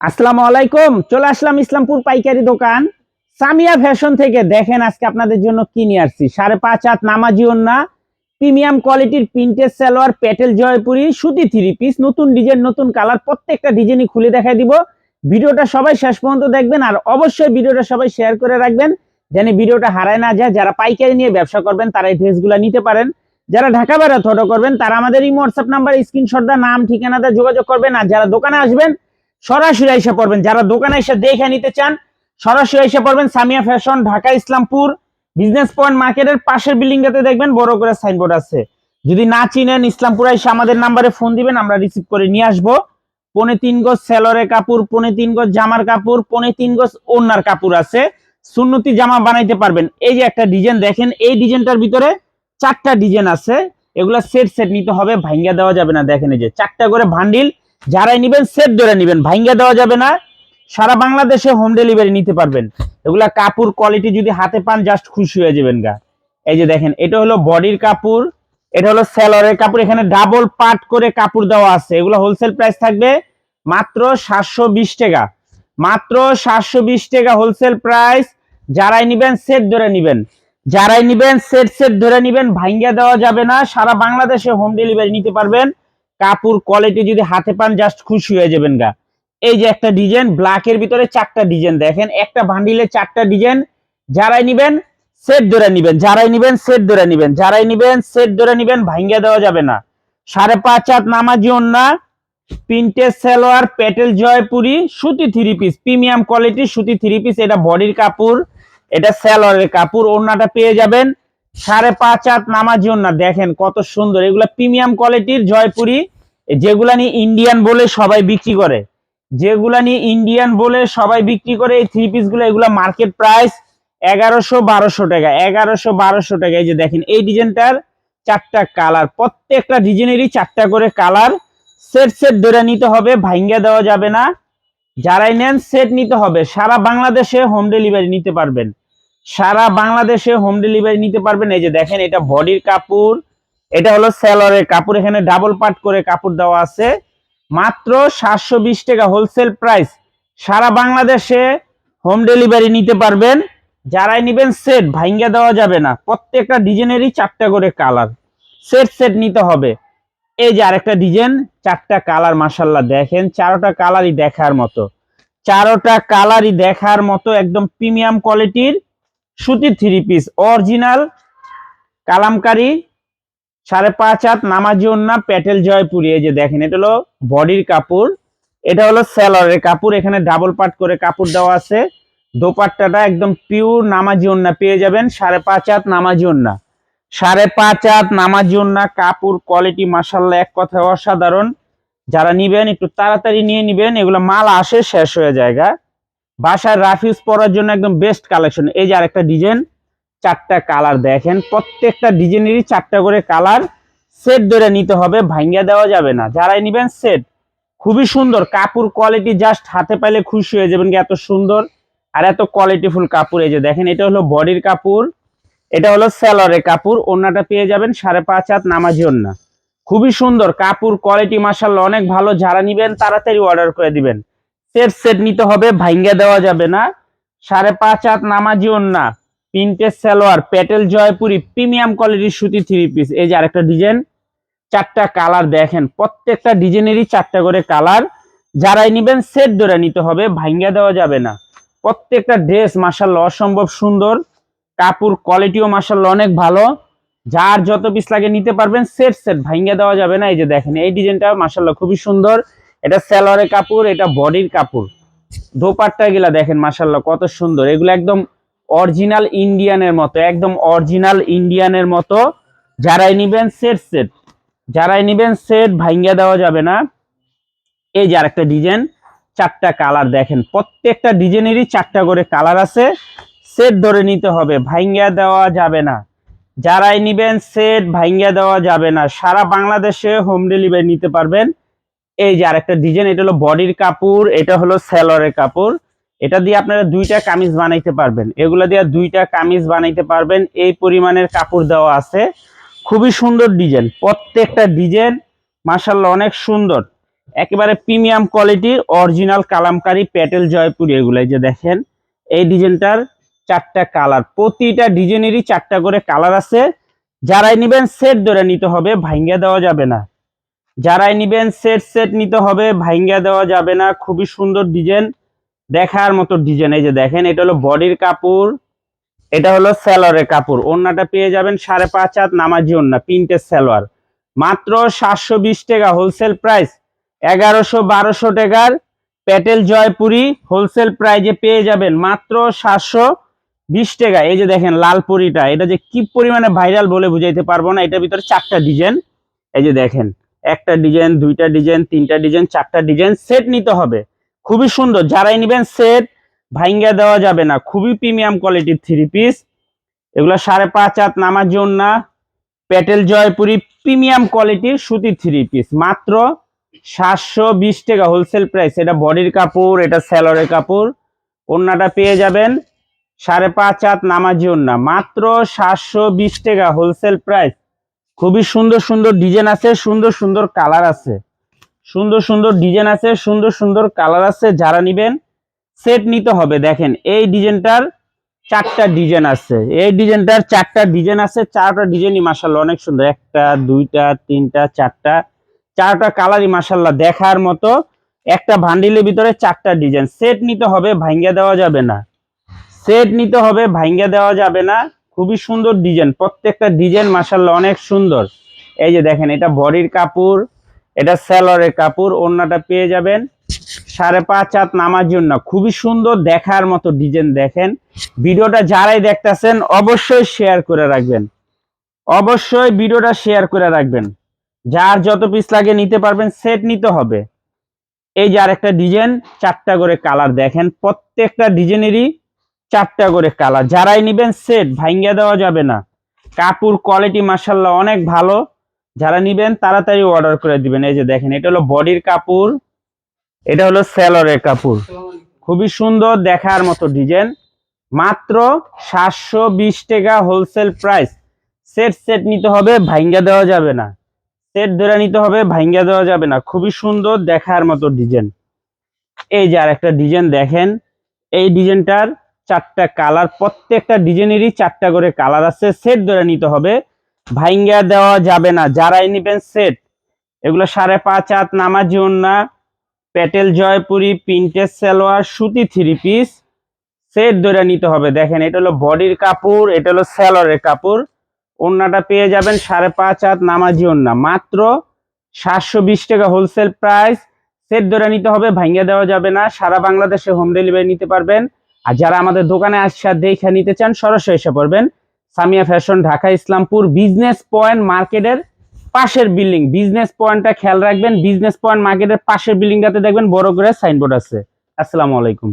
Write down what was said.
আসসালামু আলাইকুম, চলে আসলাম ইসলামপুর পাইকারি দোকান। সামিয়া ফ্যাশন থেকে দেখেন আজকে আপনাদের জন্য কি নিয়ে আসছি। সাড়ে পাঁচ হাত নামাজি না প্রিমিয়াম কোয়ালিটির প্রিন্টেড সালোয়ার, প্যাটেল জয়পুরি, সুতি থ্রি পিস, নতুন ডিজাইন, নতুন কালার, প্রত্যেকটা ডিজাইনই খুলে দেখাই দিব। ভিডিওটা সবাই শেষ পর্যন্ত দেখবেন আর অবশ্যই ভিডিওটা সবাই শেয়ার করে রাখবেন, যেন ভিডিওটা হারায় না যায়। যারা পাইকারি নিয়ে ব্যবসা করবেন, তারা এই ড্রেসগুলো নিতে পারেন। যারা ঢাকা বাইরে থটো করবেন, তারা আমাদের এই হোয়াটসঅ্যাপ নাম্বার স্ক্রিনশট দা নাম ঠিকানাটা যোগাযোগ করবেন। আর যারা দোকানে আসবেন সরাসরি এসে পড়বেন। যারা দোকানে এসে দেখে নিতে চান, সরাসরি এসে পড়বেন Samia fashion, Dhaka Islampur, business point মার্কেটের পাশের বিল্ডিংটাতে দেখবেন বড় করে সাইনবোর্ড আছে। যদি না চিনেন, ইসলামপুরে এসে আমাদের নাম্বারে ফোন দিবেন, আমরা রিসিভ করে নিয়ে আসব। পনে তিন গজ সেলরের কাপড়, পনে তিন গজ জামার কাপড়, পনে তিন গজ ওড়নার কাপড় আছে। সুন্নতি জামা বানাইতে পারবেন। এই যে একটা ডিজাইন দেখেন, এই ডিজাইনটার ভিতরে চারটা ডিজাইন আছে। এগুলা সেট সেট নিতে হবে, ভাঙ্গা দেওয়া যাবে না। দেখেন এই যে চারটা করে ভান্ডিল যারাই নিবেন সেট ধরে নিবেন। ভাঙ্গা দেওয়া যাবে না। সারা বাংলাদেশে হোম ডেলিভারি নিতে পারবেন। এগুলা কাপড় কোয়ালিটি যদি হাতে পান জাস্ট খুশি হয়ে যাবেন গা। এই যে দেখেন, এটা হলো বডির কাপড়, এটা হলো সেলরের কাপড়। এখানে ডাবল পাট করে কাপড় দেওয়া আছে। এগুলো হোলসেল প্রাইস থাকবে মাত্র সাতশো বিশ টাকা। মাত্র সাতশো বিশ টাকা হোলসেল প্রাইস যারাই নিবেন সেট ধরে নিবেন। যারাই নিবেন সেট সেট ধরে নিবেন। ভাঙ্গা দেওয়া যাবে না। সারা বাংলাদেশে হোম ডেলিভারি নিতে পারবেন। কাপড় কোয়ালিটি যদি হাতে পান জাস্ট খুশি হয়ে যাবেন গা। এই যে একটা ডিজাইন ব্ল্যাকের ভিতরে চারটা ডিজাইন দেখেন, একটা ভান্ডিলে চারটা ডিজাইন যারাই নিবেন সেট ধরে নিবেন, যারাই নিবেন সেট ধরে নিবেন, যারাই নিবেন সেট ধরে নিবেন, ভাঙ্গা দেওয়া যাবে না। সাড়ে পাঁচ হাত নামাজি না প্রিন্টেড সালোয়ার পেটেল জয়পুরি, সুতি থ্রি পিস প্রিমিয়াম কোয়ালিটি সুতি থ্রি পিস এটা বডির কাপড়, এটা সালোয়ারের কাপড় ওড়নাটা পেয়ে যাবেন। সাড়ে পাঁচ হাত নামাজি ওড়না দেখেন কত সুন্দর। এগুলা প্রিমিয়াম কোয়ালিটির জয়পুরি, যেগুলা নিয়ে ইন্ডিয়ান বলে সবাই বিক্রি করে। যেগুলা নিয়ে ইন্ডিয়ান বলে সবাই বিক্রি করে, এই থ্রি পিসগুলো, এগুলা মার্কেট প্রাইস এগারোশো বারোশো টাকা, এগারোশো বারোশো টাকা। এই যে দেখেন, এই ডিজাইনটার চারটা কালার প্রত্যেকটা ডিজাইনেরই চারটা করে কালার সেট সেট ধরে নিতে হবে, ভাঙ্গা দেওয়া যাবে না। যারাই নেন সেট নিতে হবে। সারা বাংলাদেশে হোম ডেলিভারি নিতে পারবেন। সারা বাংলাদেশে হোম ডেলিভারি নিতে পারবেন। এই যে দেখেন, এটা বডির কাপড়, এটা হলো সেলরের কাপড়। এখানে ডাবল পাট করে কাপড় দেওয়া আছে। মাত্র সাতশো বিশ টাকা হোলসেল প্রাইস সারা বাংলাদেশে হোম ডেলিভারি নিতে পারবেন। যারাই নিবেন সেট ভাঙ্গা দেওয়া যাবে না। প্রত্যেকটা ডিজাইনেরই চারটা করে কালার সেট সেট নিতে হবে। এই যে আরেকটা ডিজাইন চারটা কালার মাসাল্লাহ দেখেন, চারোটা কালারই দেখার মতো। চারোটা কালারই দেখার মতো, একদম প্রিমিয়াম কোয়ালিটির সুতি থ্রি পিস অরিজিনাল কালামকারি, সাড়ে পাঁচ হাত নামাজি ওন্না প্যাটেল জয়পুরি। এই যে দেখেন, এটা হলো বডির কাপড়, এটা হলো সেলরের কাপড়, এখানে ডাবল পাট করে কাপড় দেওয়া আছে। দোপাট্টাটা একদম পিওর নামাজি ওন্না পেয়ে যাবেন, সাড়ে পাঁচ হাত নামাজি ওন্না সাড়ে পাঁচ হাত নামাজি ওন্না কাপড় কোয়ালিটি মাসাল্লাহ এক কথায় অসাধারণ। যারা নিবেন, একটু তাড়াতাড়ি নিয়ে নিবেন, এগুলো মাল আসে, শেষ হয়ে জায়গা বাসায় রাফিউজ পরার জন্য একদম বেস্ট কালেকশন এই যে আরেকটা ডিজাইন চারটা কালার দেখেন, প্রত্যেকটা ডিজাইনেরই চারটা করে কালার সেট ধরে নিতে হবে ভাঙ্গা দেওয়া যাবে না। যারাই নিবেন সেট খুবই সুন্দর। কাপড় কোয়ালিটি জাস্ট হাতে পাইলে খুশি হয়ে যাবেন এত সুন্দর আর এত কোয়ালিটিফুল কাপড়। এই যে দেখেন, এটা হলো বডির কাপড়, এটা হলো সেলরের কাপড়। ওন্নাটা পেয়ে যাবেন সাড়ে পাঁচ হাত নামাজি ওন্না খুবই সুন্দর। কাপড় কোয়ালিটি মাসাল্লাহ অনেক ভালো। যারা নিবেন তাড়াতাড়ি অর্ডার করে দিবেন। সেট সেট নিতে হবে ভাঙ্গা দেওয়া যাবে না। সাড়ে পাঁচ হাত নামাজি ওন্না প্রিন্টেড সালোয়ার, প্যাটেল জয়পুরি, প্রিমিয়াম কোয়ালিটির সুতি থ্রি পিস এই যে আরেকটা ডিজাইন চারটা কালার দেখেন, প্রত্যেকটা ডিজাইনেরই চারটা করে কালার যারাই নিবেন সেট ধরে নিতে হবে ভাঙ্গা দেওয়া যাবে না। প্রত্যেকটা ড্রেস মাসাল্লাহ অসম্ভব সুন্দর। কাপড় কোয়ালিটিও মাসাল্লাহ অনেক ভালো। যার যত পিস লাগে নিতে পারবেন সেট সেট ভাঙ্গা দেওয়া যাবে না। এই যে দেখেন, এই ডিজাইনটা মাসাল্লাহ খুবই সুন্দর। এটা সালোয়ারের কাপড়, এটা বডির কাপড়। দোপাট্টা গুলা দেখেন মাসাল্লাহ কত সুন্দর। এগুলো একদম অরিজিনাল ইন্ডিয়ানের মতো, একদম অরিজিনাল ইন্ডিয়ানের মতো। যারাই নিবেন সেট সেট। যারাই নিবেন সেট ভাঙ্গা দেওয়া যাবে না। এই যে আরেকটা ডিজাইন, চারটা কালার দেখেন। প্রত্যেকটা ডিজাইনেরই চারটা করে কালার আছে। সেট ধরে নিতে হবে ভাঙ্গা দেওয়া যাবে না। যারাই নিবেন সেট ভাঙ্গা দেওয়া যাবে না। সারা বাংলাদেশে হোম ডেলিভারি নিতে পারবেন। এই যে আরেকটা ডিজাইন এটা হলো বডির কাপড়, এটা হলো সেলরের কাপড়। এটা দিয়ে আপনারা দুইটা কামিজ বানাইতে পারবেন। এগুলো দিয়ে দুইটা কামিজ বানাইতে পারবেন। এই পরিমাণের কাপড় দেওয়া আছে। খুবই সুন্দর ডিজাইন প্রত্যেকটা ডিজাইন মাসাল্লাহ অনেক সুন্দর। একেবারে প্রিমিয়াম কোয়ালিটির অরিজিনাল কালামকারী প্যাটেল জয়পুরি এগুলো যে দেখেন, এই ডিজাইনটার চারটা কালার প্রতিটা ডিজাইনেরই চারটা করে কালার আছে। যারাই নিবেন সেট ধরে নিতে হবে ভাঙ্গা দেওয়া যাবে না। যারাই নিবেন সেট সেট নিতে হবে ভাঙ্গা দেওয়া যাবে না। খুবই সুন্দর ডিজাইন দেখার মতো ডিজাইন এই যে দেখেন, এটা হলো বডির কাপড়, এটা হলো স্যালোয়ারের কাপড়। ওন্নাটা পেয়ে যাবেন সাড়ে পাঁচ হাত নামাজি ওন্না প্রিন্টের স্যালোয়ার মাত্র সাতশো বিশ টাকা হোলসেল প্রাইস এগারোশো বারোশো টাকার প্যাটেল জয়পুরি হোলসেল প্রাইজে পেয়ে যাবেন মাত্র সাতশো বিশ টাকা। এই যে দেখেন লালপুরিটা এটা যে কি পরিমাণে ভাইরাল বলে বুঝাইতে পারব না, এটার ভিতরে চারটা ডিজাইন এই যে দেখেন একটা ডিজাইন, দুইটা ডিজাইন, তিনটা ডিজাইন, চারটা ডিজাইন সেট নিতে হবে। খুবই সুন্দর। যারাই নেবেন সেট ভাইঙ্গা দেওয়া যাবে না। খুবই প্রিমিয়াম কোয়ালিটির থ্রি পিস এগুলো সাড়ে পাঁচ হাত নামার জন্য প্যাটেল জয়পুরি প্রিমিয়াম কোয়ালিটির সুতি থ্রি পিস মাত্র সাতশো বিশ টাকা হোলসেল প্রাইস এটা বডির কাপড়, এটা স্যালোরের কাপড়। ওন্নাটা পেয়ে যাবেন সাড়ে পাঁচ হাত নামাজি ওন্না মাত্র সাতশো বিশ টাকা হোলসেল প্রাইস খুবই সুন্দর সুন্দর ডিজাইন আছে, সুন্দর সুন্দর কালার আছে। সুন্দর সুন্দর ডিজাইন আছে, সুন্দর সুন্দর কালার আছে, যারা নিবেন, সেট নিতে হবে। দেখেন, এই ডিজাইনটার চারটা ডিজাইন আছে। এই ডিজাইনটার চারটা ডিজাইন আছে, চারটা ডিজাইনই মাসাল্লাহ অনেক সুন্দর। একটা, দুইটা, তিনটা, চারটা চারটা কালারই মাসাল্লাহ দেখার মতো। একটা ভান্ডিলের ভিতরে চারটা ডিজাইন। সেট নিতে হবে ভাঙ্গা দেওয়া যাবে না। সেট নিতে হবে ভাঙ্গা দেওয়া যাবে না। খুবই সুন্দর ডিজাইন প্রত্যেকটা ডিজাইন মাসাল্লাহ অনেক সুন্দর। এই যে দেখেন, এটা বডির কাপড়, এটা স্যালোয়ারের কাপড়, ওড়নাটা পেয়ে যাবেন। সাড়ে পাঁচ হাত নামার জন্য খুবই সুন্দর দেখার মতো ডিজাইন দেখেন। ভিডিওটা যারাই দেখতেছেন, অবশ্যই শেয়ার করে রাখবেন। অবশ্যই ভিডিওটা শেয়ার করে রাখবেন। যার যত পিস লাগে নিতে পারবেন সেট নিতে হবে। এই যে আরেকটা ডিজাইন চারটা করে কালার দেখেন। প্রত্যেকটা ডিজাইনেরই চারটা করে কালার। যারাই নিবেন সেট ভাঙ্গা দেওয়া যাবে না। কাপড় কোয়ালিটি মাসাল্লাহ অনেক ভালো। যারা নিবেন তাড়াতাড়ি অর্ডার করে দিবেন। এই যে দেখেন, এটা হলো বডির কাপড়, এটা হলো স্যালোরের কাপড়। খুবই সুন্দর দেখার মতো ডিজাইন মাত্র সাতশো বিশ টাকা হোলসেল প্রাইস সেট সেট নিতে হবে ভাঙ্গা দেওয়া যাবে না। সেট ধরে নিতে হবে ভাঙ্গা দেওয়া যাবে না। খুবই সুন্দর দেখার মতো ডিজাইন এই যে আর একটা ডিজাইন দেখেন। এই ডিজাইনটার চারটা কালার, প্রত্যেকটা ডিজাইনেরই চারটা করে কালার আছে। সেট ধরে নিতে হবে। ভাইঙ্গা দেওয়া যাবে না। যারাই নিবেন সেট এগুলো সাড়ে পাঁচ হাত নামাজি না প্যাটেল জয়পুরি প্রিন্টের সালোয়ার, সুতি থ্রি পিস সেট ধরে নিতে হবে। দেখেন, এটা হলো বডির কাপড়, এটা হলো স্যালোয়ারের কাপড়। ওন্নাটা পেয়ে যাবেন সাড়ে পাঁচ হাত নামাজি ওন্না মাত্র সাতশো বিশ টাকা হোলসেল প্রাইস সেট ধরে নিতে হবে। ভাঙ্গা দেওয়া যাবে না। সারা বাংলাদেশে হোম ডেলিভারি নিতে পারবেন। আর যারা আমাদের দোকানে আসা দেখে নিতে চান, সরাসরি এসে পড়বেন Samia fashion Dhaka Islampur business point মার্কেটের পাশের বিল্ডিং। বিজনেস পয়েন্টটা খেয়াল রাখবেন, বিজনেস পয়েন্ট মার্কেটের পাশের বিল্ডিংটাতে দেখবেন বড় করে সাইনবোর্ড আছে। আসসালামু আলাইকুম।